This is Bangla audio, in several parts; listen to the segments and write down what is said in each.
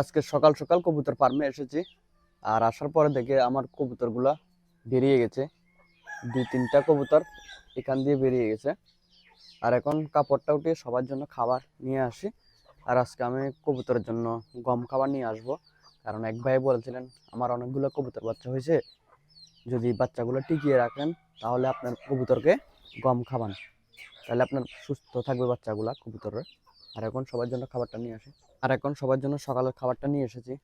আজকে সকাল সকাল কবুতর ফার্মে এসেছি। আর আসার পরে দেখে আমার কবুতরগুলা বেরিয়ে গেছে। দুই, তিনটা কবুতর এখান দিয়ে বেরিয়ে গেছে। আর এখন কাপড়টা উঠিয়ে সবার জন্য খাবার নিয়ে আসি। আর আজকে আমি কবুতরের জন্য গম খাবার নিয়ে আসব। কারণ এক ভাই বলেছিলেন, আমার অনেকগুলো কবুতর বাচ্চা হয়েছে। যদি বাচ্চাগুলো টিকিয়ে রাখেন, তাহলে আপনার কবুতরকে গম খাবান তাহলে আপনার সুস্থ থাকবে বাচ্চাগুলা, কবুতরের। আর এখন সবার জন্য খাবারটা নিয়ে আসি। আর এখন সবার জন্য সকালের খাবারটা নিয়ে এসেছি।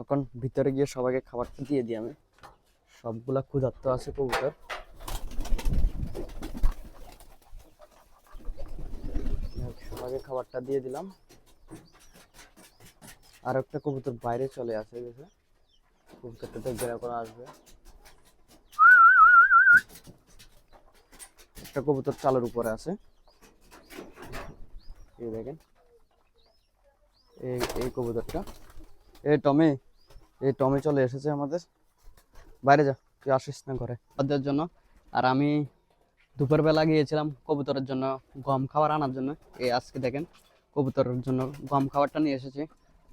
এখন ভিতরে গিয়ে সবাইকে খাবারটা দিয়ে দিই আমি। সবগুলা ক্ষুধার্ত আছে কবুতর। সবাইকে খাবারটা দিয়ে দিলাম। আর একটা কবুতর বাইরে চলে আসে গেছে কবুতরটা বেড়া করে আসবে। একটা কবুতর চালের উপরে আছে। এই দেখেন। এই এই কবুতরটা। এই টমি এই টমি চলে এসেছে আমাদের। বাইরে যা, তুই আসিস না ঘরে। ওদের জন্য। আর আমি দুপুরবেলা গিয়েছিলাম কবুতরের জন্য গম খাবার আনার জন্য। এই আজকে দেখেন, কবুতরের জন্য গম খাবারটা নিয়ে এসেছি।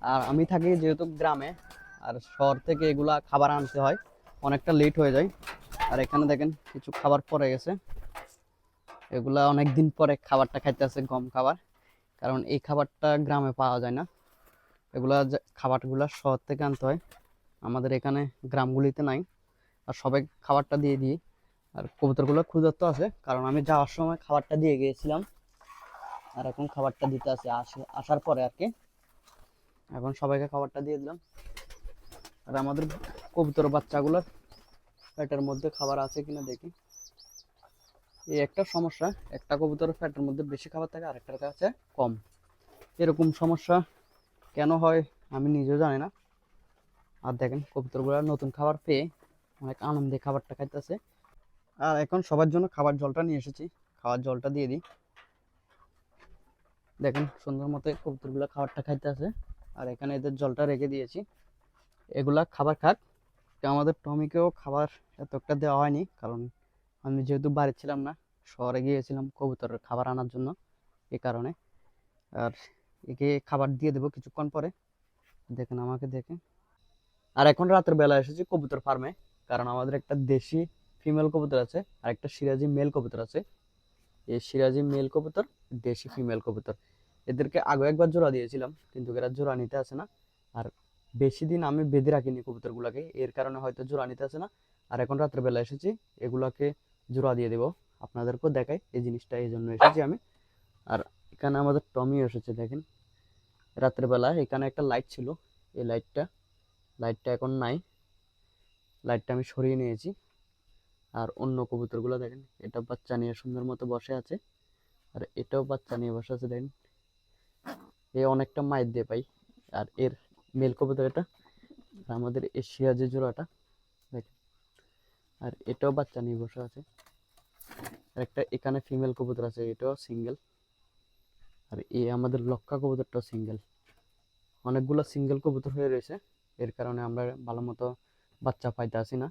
আর আমি থাকি যেহেতু গ্রামে, আর শহর থেকে এগুলা খাবার আনতে হয়। অনেকটা লেট হয়ে যায়। আর এখানে দেখেন, কিছু খাবার পড়ে গেছে। এগুলা অনেক দিন পরে খাবারটা খাইতে আছে, গম খাবার। কারণ এই খাবারটা গ্রামে পাওয়া যায় না। এগুলা খাবারগুলা শহর থেকে আনতে হয়। আমাদের এখানে গ্রামগুলিতে নাই। আর সবাই খাবারটা দিয়ে দিই। আর কবুতরগুলো ক্ষুধার্ত আছে। কারণ আমি যাওয়ার সময় খাবারটা দিয়ে গিয়েছিলাম। আর এখন খাবারটা দিতে আছে। আসে- আসার পরে আর কি। এখন সবাইকে খাবারটা দিয়ে দিলাম। আর আমাদের কবুতর বাচ্চাগুলোর পেটের মধ্যে খাবার আছে কিনা দেখি। এই একটা সমস্যা, একটা কবুতরের ফ্যাটের মধ্যে বেশি খাবার থাকে আর একটার কাছে কম। এরকম সমস্যা কেন হয় আমি নিজেও জানি না। আর দেখেন, কবুতরগুলো নতুন খাবার পেয়ে অনেক আনন্দে খাবারটা খাইতেছে। আর এখন সবার জন্য খাবার জলটা নিয়ে এসেছি। খাবার জলটা দিয়ে দিই। দেখেন, সুন্দর মতো কবুতরগুলো খাবারটা খাইতে আছে আর এখানে এদের জলটা রেখে দিয়েছি। এগুলা খাবার খাক। আমাদের টমিকেও খাবার এত একটা দেওয়া হয়নি, কারণ আমি যেহেতু বাড়ি ছিলাম না, শহরে গিয়েছিলাম কবুতরের খাবার আনার জন্য এই কারণে। আর একে খাবার দিয়ে দেবো কিছুক্ষণ পরে। দেখেন আমাকে দেখে। আর এখন রাতের বেলা এসেছি কবুতর ফার্মে কারণ আমাদের একটা দেশি ফিমেল কবুতর আছে, আর একটা সিরাজি মেল কবুতর আছে। এই সিরাজি মেল কবুতর, দেশি ফিমেল কবুতর। এদেরকে আগে একবার জোড়া দিয়েছিলাম, কিন্তু এরা জোড়া নিতে আসে না। আর বেশি দিন আমি বেঁধে রাখিনি কবুতরগুলোকে, এর কারণে হয়তো জোড়া নিতে আসে না। আর এখন রাতের বেলা এসেছি, এগুলাকে জোড়া দিয়ে দেবো আপনাদেরকেও দেখাই এই জিনিসটা, এই জন্য এসেছি আমি। আর এখানে আমাদের টমি এসেছে, দেখেন। রাতের বেলা এখানে একটা লাইট ছিল, এই লাইটটা লাইটটা এখন নাই। লাইটটা আমি সরিয়ে নিয়েছি। আর অন্য কবুতরগুলো দেখেন, এটা বাচ্চা নিয়ে সুন্দর মতো বসে আছে। আর এটাও বাচ্চা নিয়ে বসে আছে, দেখেন। এ অনেকটা মাইর দিয়ে পাই। আর এর মেল কবুতর এটা। আমাদের এশিয়া যে জোড়াটা আর এটাও বাচ্চা নিয়ে বসে আছে। আর একটা এখানে ফিমেল কবুতর আছে, এটাও সিঙ্গেল আর এ আমাদের লক্কা কবুতরটাও সিঙ্গেল অনেকগুলো সিঙ্গেল কবুতর হয়ে রয়েছে। এর কারণে আমরা ভালো মতো বাচ্চা পাইতে আসি না।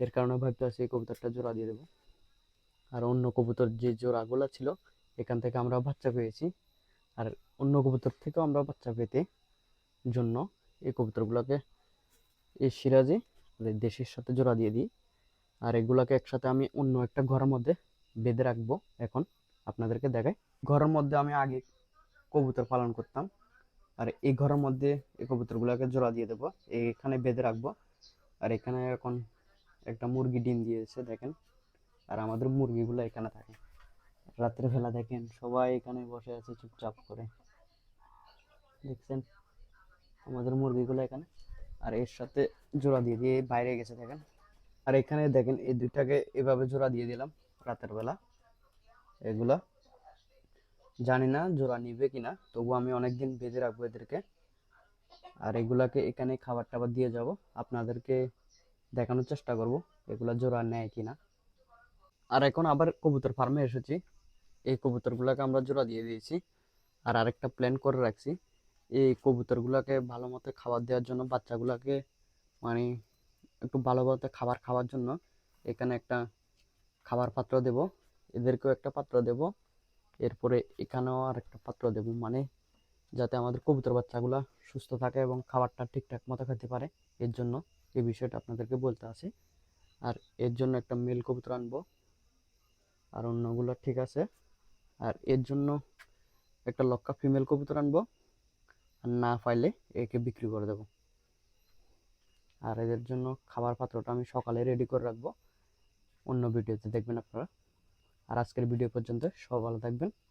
এর কারণে ভাবতে আসি এই কবুতরটা জোড়া দিয়ে দেবো। আর অন্য কবুতর যে জোড়াগুলো ছিল, এখান থেকে আমরা বাচ্চা পেয়েছি। আর অন্য কবুতর থেকেও আমরা বাচ্চা পেতে জন্য এই কবুতরগুলোকে এই সিরাজি দেশের সাথে জোড়া দিয়ে দিই। আর এগুলাকে একসাথে আমি অন্য একটা ঘরের মধ্যে বেঁধে রাখব এখন আপনাদেরকে দেখাই। ঘরের মধ্যে আমি আগে কবুতর পালন করতাম। আর এই ঘরের মধ্যে এই কবুতরগুলোকে জোড়া দিয়ে দেবো। এখানে বেঁধে রাখব। আর এখানে এখন একটা মুরগি ডিম দিয়েছে, দেখেন। আর আমাদের মুরগিগুলো এখানে থাকে। রাত্রে বেলা দেখেন সবাই এখানে বসে আছে চুপচাপ করে। দেখছেন? আমাদের মুরগিগুলো এখানে। আর এর সাথে জোড়া দিয়ে দিয়ে বাইরে গেছে, দেখেন। আর এখানে দেখেন, এই দুইটাকে এভাবে জোড়া দিয়ে দিলাম রাতের বেলা। এগুলা জানি না জোড়া নিবে কিনা, তবু আমি অনেকদিন বেঁধে রাখব এদেরকে। আর এগুলাকে এখানে খাবার টাবার দিয়ে যাব, আপনাদেরকে দেখানোর চেষ্টা করব এগুলা জোড়া নেয় কিনা। আর এখন আবার কবুতর ফার্মে এসেছি, এই কবুতরগুলোকে আমরা জোড়া দিয়ে দিয়েছি। আর আরেকটা প্ল্যান করে রাখছি, এই কবুতরগুলোকে ভালো মতো খাবার দেওয়ার জন্য বাচ্চাগুলোকে মানে একটু ভালো মতো খাবার খাওয়ার জন্য এখানে একটা খাবার পাত্র দেব। এদেরকেও একটা পাত্র দেব। এরপরে এখানেও আর একটা পাত্র দেব মানে যাতে আমাদের কবুতর বাচ্চাগুলা সুস্থ থাকে এবং খাবারটা ঠিকঠাক মতো খেতে পারে। এর জন্য এই বিষয়টা আপনাদেরকে বলতে আছে আর এর জন্য একটা মেল কবুতর আনব। আর অন্যগুলো ঠিক আছে। আর এর জন্য একটা লক্কা ফিমেল কবুতর আনব। আর না পাইলে একে বিক্রি করে দেবো। আর এদের জন্য খাবার পাত্রটা আমি সকালে রেডি করে রাখব। অন্য ভিডিওতে দেখবেন আপনারা। আর আজকের ভিডিও পর্যন্ত সব ভালো থাকবেন।